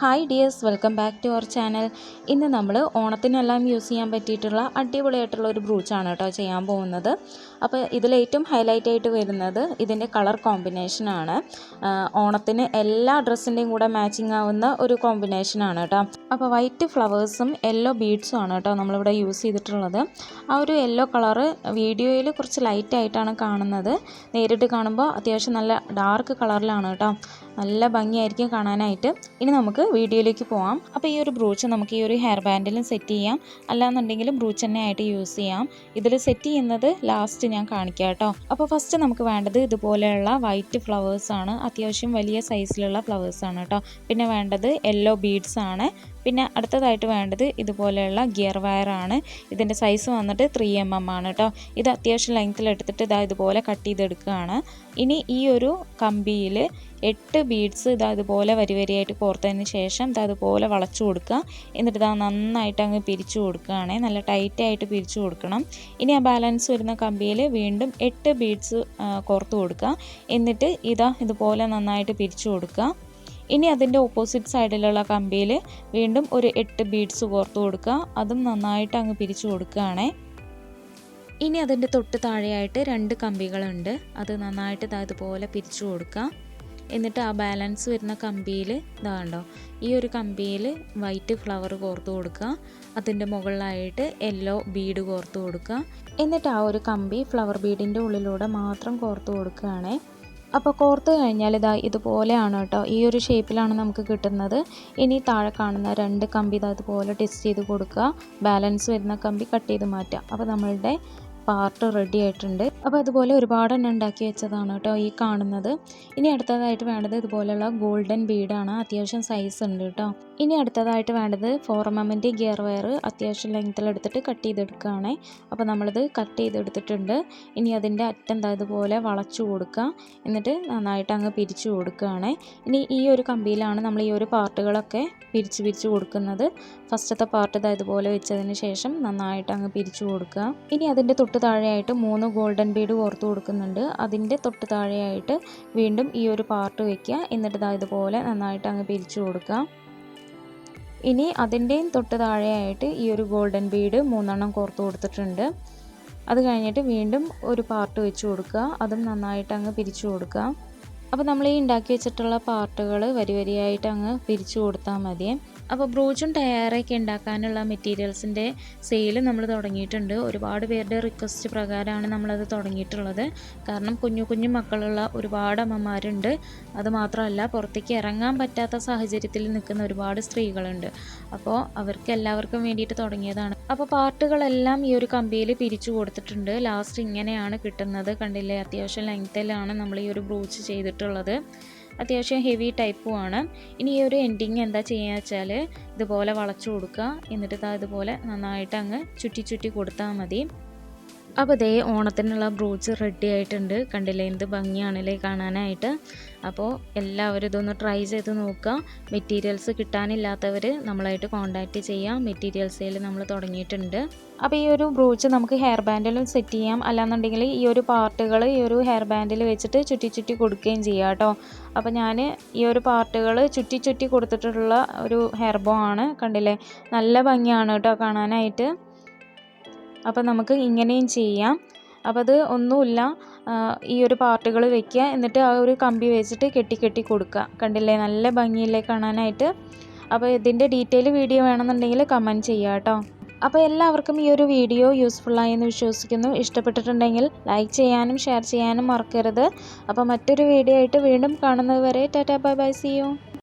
Hi dears welcome back to our channel ഇന്ന് നമ്മൾ ഓണത്തിനെല്ലാം use ചെയ്യാൻ പറ്റിയിട്ടുള്ള അടിപൊളിയായിട്ടുള്ള ഒരു ബ്രൂച്ചാണ് കേട്ടോ ചെയ്യാൻ പോകുന്നത്. അപ്പോൾ ഇതിലേറ്റവും ഹൈലൈറ്റ് ആയിട്ട് വരുന്നത് ഇതിന്റെ കളർ കോമ്പിനേഷനാണ് ഓണത്തിന് എല്ലാ ഡ്രസ്സിന്റെയും കൂടെ മാച്ചിങ് ആവുന്ന ഒരു കോമ്പിനേഷനാണ് കേട്ടോ. അപ്പോൾ വൈറ്റ് ഫ്ലവേഴ്സും യെല്ലോ ബീഡ്സും ആണ് കേട്ടോ നമ്മളിവിടെ യൂസ് ചെയ്തിട്ടുള്ളത്. ആ ഒരു യെല്ലോ കളറ് വീഡിയോയിൽ കുറച്ച് ലൈറ്റായിട്ടാണ് കാണുന്നത്. നേരിട്ട് കാണുമ്പോൾ അത്യാവശ്യം നല്ല ഡാർക്ക് കളറിലാണ് കേട്ടോ. നല്ല ഭംഗിയായിരിക്കും കാണാനായിട്ട്. ഇനി നമുക്ക് വീഡിയോയിലേക്ക് പോവാം. അപ്പോൾ ഈ ഒരു ബ്രൂച്ച് നമുക്ക് ഈ ഒരു ഹെയർ ബാൻഡിലും സെറ്റ് ചെയ്യാം. അല്ലാന്നുണ്ടെങ്കിൽ ബ്രൂച്ച് തന്നെ ആയിട്ട് യൂസ് ചെയ്യാം. ഇതിൽ സെറ്റ് ചെയ്യുന്നത് ലാസ്റ്റ് ഞാൻ കാണിക്കാം കേട്ടോ. അപ്പോൾ ഫസ്റ്റ് നമുക്ക് വേണ്ടത് ഇതുപോലെയുള്ള വൈറ്റ് ഫ്ലവേഴ്സാണ് അത്യാവശ്യം വലിയ സൈസിലുള്ള ഫ്ലവേഴ്സാണ് കേട്ടോ. പിന്നെ വേണ്ടത് യെല്ലോ ബീഡ്സ് ആണ്. പിന്നെ അടുത്തതായിട്ട് വേണ്ടത് ഇതുപോലെയുള്ള ഗിയർ വയറാണ്. ഇതിന്റെ സൈസ് വന്നിട്ട് ത്രീ എം എം ആണ് കേട്ടോ ഇത് അത്യാവശ്യം ലെങ്ത്തിൽ എടുത്തിട്ട് ഇതാ ഇതുപോലെ കട്ട് ചെയ്തെടുക്കുകയാണ്. ഇനി ഈ ഒരു കമ്പിയിൽ എട്ട് ബീഡ്സ് ഇതാ ഇതുപോലെ വരി വരിയായിട്ട് കോർത്തതിന് ശേഷം ഇതാ ഇതുപോലെ വളച്ചു കൊടുക്കുക. എന്നിട്ട് ഇതാ നന്നായിട്ട് അങ്ങ് പിരിച്ചു കൊടുക്കുകയാണെ. നല്ല ടൈറ്റായിട്ട് പിരിച്ചു കൊടുക്കണം. ഇനി ആ ബാലൻസ് വരുന്ന കമ്പിയിൽ വീണ്ടും എട്ട് ബീഡ്സ് കോർത്ത് കൊടുക്കുക. എന്നിട്ട് ഇതാ ഇതുപോലെ നന്നായിട്ട് പിരിച്ചു കൊടുക്കുക. ഇനി അതിന്റെ ഓപ്പോസിറ്റ് സൈഡിലുള്ള കമ്പിയിൽ വീണ്ടും ഒരു എട്ട് ബീഡ്സ് കോർത്ത് കൊടുക്കുക. അതും നന്നായിട്ട് അങ്ങ് പിരിച്ചു കൊടുക്കുകയാണേ. ഇനി അതിന്റെ തൊട്ട് താഴെയായിട്ട് രണ്ട് കമ്പികളുണ്ട്. അത് നന്നായിട്ട് ഇതുപോലെ പിരിച്ചു കൊടുക്കുക. എന്നിട്ട് ആ ബാലൻസ് വരുന്ന കമ്പിയിൽ ഇതാണ്ടോ ഈ ഒരു കമ്പിയിൽ വൈറ്റ് ഫ്ലവർ കോർത്ത് കൊടുക്കുക. അതിന്റെ മുകളിലായിട്ട് യെല്ലോ ബീഡ് കോർത്ത് കൊടുക്കുക. എന്നിട്ട് ആ ഒരു കമ്പി ഫ്ലവർ ബീഡിന്റെ ഉള്ളിലൂടെ മാത്രം കോർത്ത് കൊടുക്കുകയാണേ. അപ്പോൾ കോർത്ത് കഴിഞ്ഞാൽ ഇതാ ഇതുപോലെയാണ് കേട്ടോ. ഈ ഒരു ഷേപ്പിലാണ് നമുക്ക് കിട്ടുന്നത്. ഇനി താഴെ കാണുന്ന രണ്ട് കമ്പി ഇതാ ഇതുപോലെ ടെസ്റ്റ് ചെയ്ത് കൊടുക്കുക. ബാലൻസ് വരുന്ന കമ്പി കട്ട് ചെയ്ത് മാറ്റുക. അപ്പോൾ നമ്മളുടെ പാർട്ട് റെഡി ആയിട്ടുണ്ട്. അപ്പോൾ അതുപോലെ ഒരുപാട് എണ്ണ ഉണ്ടാക്കി വെച്ചതാണ് കേട്ടോ ഈ കാണുന്നത്. ഇനി അടുത്തതായിട്ട് വേണ്ടത് ഇതുപോലെയുള്ള ഗോൾഡൻ ബീഡാണ്. അത്യാവശ്യം സൈസ് ഉണ്ട് കേട്ടോ. ഇനി അടുത്തതായിട്ട് വേണ്ടത് ഫോർ എമ്മിന്റെ ഗിയർ വയർ അത്യാവശ്യം ലെങ്ത്തിൽ എടുത്തിട്ട് കട്ട് ചെയ്തെടുക്കുകയാണ്. അപ്പോൾ നമ്മളിത് കട്ട് ചെയ്തെടുത്തിട്ടുണ്ട്. ഇനി അതിന്റെ അറ്റം ഇതുപോലെ വളച്ചു കൊടുക്കുക. എന്നിട്ട് നന്നായിട്ട് അങ്ങ് പിരിച്ചു കൊടുക്കുകയാണ്. ഇനി ഈ ഒരു കമ്പിയിലാണ് നമ്മൾ ഈ ഒരു പാർട്ടുകളൊക്കെ പിരിച്ച് പിരിച്ച് കൊടുക്കുന്നത്. ഫസ്റ്റത്തെ പാർട്ട് ഇതായതുപോലെ വെച്ചതിന് ശേഷം നന്നായിട്ട് അങ്ങ് പിരിച്ചു കൊടുക്കുക. ഇനി അതിന്റെ താഴെയായിട്ട് മൂന്ന് ഗോൾഡൻ ബീഡ് കോർത്ത് കൊടുക്കുന്നുണ്ട്. അതിന്റെ തൊട്ട് താഴെയായിട്ട് വീണ്ടും ഈ ഒരു പാർട്ട് വയ്ക്കുക എന്നിട്ട് ഇതാ ഇതുപോലെ നന്നായിട്ട് അങ്ങ് പിരിച്ചു കൊടുക്കുക. ഇനി അതിന്റെയും തൊട്ട് താഴെയായിട്ട് ഈ ഒരു ഗോൾഡൻ ബീഡ് മൂന്നെണ്ണം കോർത്ത് കൊടുത്തിട്ടുണ്ട്. അത് കഴിഞ്ഞിട്ട് വീണ്ടും ഒരു പാർട്ട് വെച്ച് കൊടുക്കുക. അതും നന്നായിട്ട് അങ്ങ് പിരിച്ചു കൊടുക്കുക. അപ്പോൾ നമ്മൾ ഈ ഉണ്ടാക്കി വെച്ചിട്ടുള്ള പാർട്ടുകൾ വരി വരിയായിട്ട് അങ്ങ് പിരിച്ചു കൊടുത്താൽ മതി. അപ്പോൾ ബ്രോച്ചും ടയറൊക്കെ ഉണ്ടാക്കാനുള്ള മെറ്റീരിയൽസിന്റെ സെയിൽ നമ്മൾ തുടങ്ങിയിട്ടുണ്ട്. ഒരുപാട് പേരുടെ റിക്വസ്റ്റ് പ്രകാരമാണ് നമ്മളത് തുടങ്ങിയിട്ടുള്ളത്. കാരണം കുഞ്ഞു കുഞ്ഞു മക്കളുള്ള ഒരുപാട് അമ്മമാരുണ്ട്. അതുമാത്രമല്ല പുറത്തേക്ക് ഇറങ്ങാൻ പറ്റാത്ത സാഹചര്യത്തിൽ നിൽക്കുന്ന ഒരുപാട് സ്ത്രീകളുണ്ട്. അപ്പോൾ അവർക്ക് എല്ലാവർക്കും വേണ്ടിയിട്ട് തുടങ്ങിയതാണ്. അപ്പോൾ പാർട്ടുകളെല്ലാം ഈ ഒരു കമ്പിയിൽ പിരിച്ചു കൊടുത്തിട്ടുണ്ട്. ലാസ്റ്റ് ഇങ്ങനെയാണ് കിട്ടുന്നത്. കണ്ടില്ലേ? അത്യാവശ്യം ലെങ്ത്തിലാണ് നമ്മൾ ഈ ഒരു ബ്രൂച്ച് ചെയ്തിട്ടുള്ളത്. അത്യാവശ്യം ഹെവി ടൈപ്പുമാണ് ഇനി ഈ ഒരു എൻഡിങ് എന്താ ചെയ്യുക വെച്ചാൽ ഇതുപോലെ വളച്ചു കൊടുക്കുക. എന്നിട്ട് ഇതുപോലെ നന്നായിട്ട് അങ്ങ് ചുറ്റി ചുറ്റി കൊടുത്താൽ മതി. അപ്പോൾ ഇതേ ഓണത്തിനുള്ള ബ്രൂച്ച് റെഡി ആയിട്ടുണ്ട്. കണ്ടില്ലേ? എന്ത് ഭംഗിയാണല്ലേ കാണാനായിട്ട്. അപ്പോൾ എല്ലാവരും ഇതൊന്ന് ട്രൈ ചെയ്ത് നോക്കുക. മെറ്റീരിയൽസ് കിട്ടാനില്ലാത്തവർ നമ്മളായിട്ട് കോൺടാക്റ്റ് ചെയ്യാം മെറ്റീരിയൽ സെയിൽ നമ്മൾ തുടങ്ങിയിട്ടുണ്ട്. അപ്പോൾ ഈ ഒരു ബ്രൂച്ച് നമുക്ക് ഹെയർ ബാൻഡിലും സെറ്റ് ചെയ്യാം. അല്ലാന്നുണ്ടെങ്കിൽ ഈ ഒരു പാർട്ടുകൾ ഈ ഒരു ഹെയർ ബാൻഡിൽ വെച്ചിട്ട് ചുറ്റി ചുറ്റി കൊടുക്കുകയും ചെയ്യാം കേട്ടോ. അപ്പോൾ ഞാൻ ഈ ഒരു പാർട്ടുകൾ ചുറ്റി ചുറ്റി കൊടുത്തിട്ടുള്ള ഒരു ഹെയർ ബോ ആണ്. കണ്ടില്ലേ? നല്ല ഭംഗിയാണ് കേട്ടോ കാണാനായിട്ട്. അപ്പോൾ നമുക്ക് ഇങ്ങനെയും ചെയ്യാം. അപ്പം അത് ഒന്നുമില്ല. ഈ ഒരു പാർട്ടുകൾ വെക്കുക. എന്നിട്ട് ആ ഒരു കമ്പി വെച്ചിട്ട് കെട്ടി കെട്ടി കൊടുക്കുക. കണ്ടില്ലേ? നല്ല ഭംഗിയില്ലേ കാണാനായിട്ട്. അപ്പോൾ ഇതിന്റെ ഡീറ്റെയിൽ വീഡിയോ വേണമെന്നുണ്ടെങ്കിൽ കമന്റ് ചെയ്യുക കേട്ടോ. അപ്പോൾ എല്ലാവർക്കും ഈ ഒരു വീഡിയോ യൂസ്ഫുള്ളായി എന്ന് വിശ്വസിക്കുന്നു. ഇഷ്ടപ്പെട്ടിട്ടുണ്ടെങ്കിൽ ലൈക്ക് ചെയ്യാനും ഷെയർ ചെയ്യാനും മറക്കരുത്. അപ്പോൾ മറ്റൊരു വീഡിയോ ആയിട്ട് വീണ്ടും കാണുന്നത് വരെ tata bye bye see you